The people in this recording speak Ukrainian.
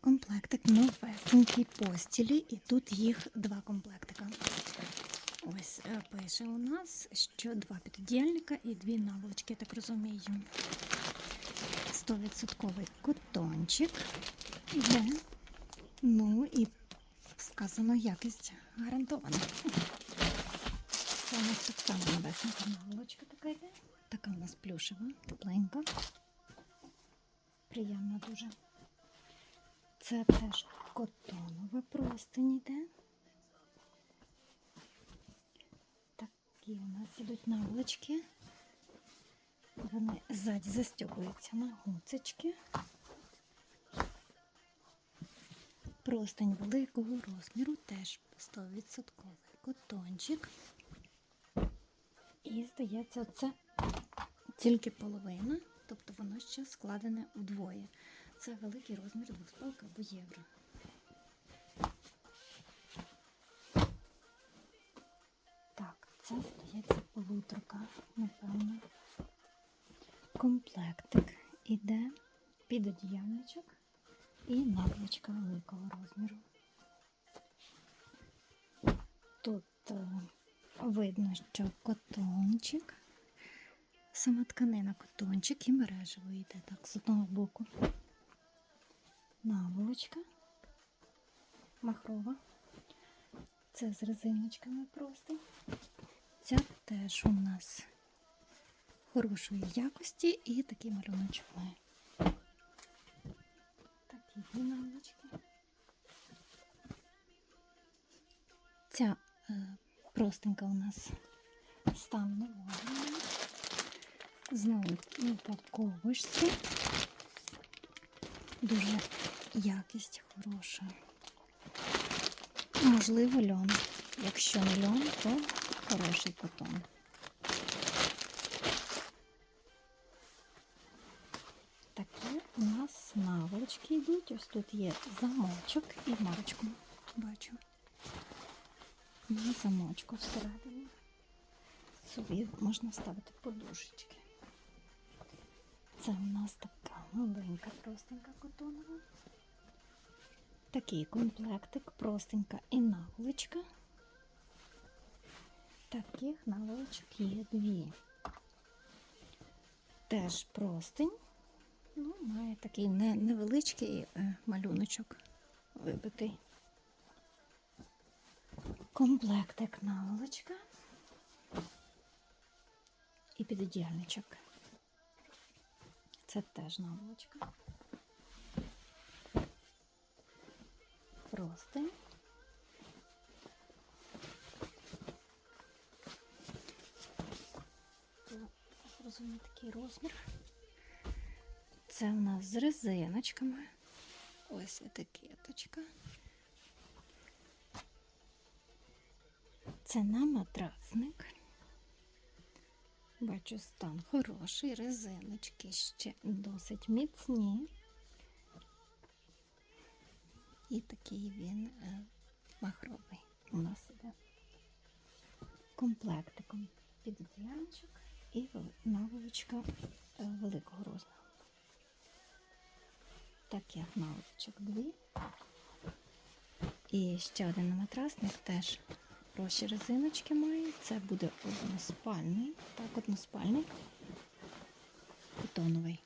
комплектик новесенький постілі, і тут їх два комплектика. Ось е, пише у нас, що два підодіяльника і дві наволочки, я так розумію. 100% котончик. Є. Ну і сказано, якість гарантована. Це у нас так само новесенька наволочка така йде. Така у нас плюшева, тепленька. Приємна дуже. Це теж котонова простинь йде. Такі у нас ідуть наволочки. Вони ззаді застягуються на гуцечки. Простень великого розміру, теж 100% котончик. І здається, це тільки половина, тобто воно ще складене вдвоє. Це великий розмір двохспалка або євро. Так, це здається полуторка, напевно. Комплектик іде під одіяльничок і наволочка великого розміру. Тут е, видно, що котончик, сама тканина котончик і мережево йде так з одного боку. Наволочка махрова. Це з резиночками просто. Ця теж у нас хорошої якості і такий малюночок має. Такі дві наволочки. Ця е, простенька у нас стан нового. Знову упаковочці. Дуже якість хороша. Можливо, льон. Якщо не льон, то хороший котон. Такі у нас наволочки йдуть. Ось тут є замочок і марочку. Бачу. На замочку всередині. Собі можна ставити подушечки. Це у нас така маленька простенька котонова. Такий комплектик, простенька і наволочка. Таких наволочок є дві. Теж простень. Ну, має такий не, невеличкий е, малюночок вибитий. Комплектик наволочка і підодіяльничок. Це теж наволочка. Простень. Зрозуміло такий розмір. Це у нас з резиночками. Ось етикеточка. Це на матрасник. Бачу, стан хороший, резиночки ще досить міцні. І такий він е, махровий у нас іде комплектиком під одіяльничок і наволочка е, великого розміру. Таких наволочок дві. І ще один матрасник теж хороші резиночки має. Це буде односпальний, так, односпальний, котоновий.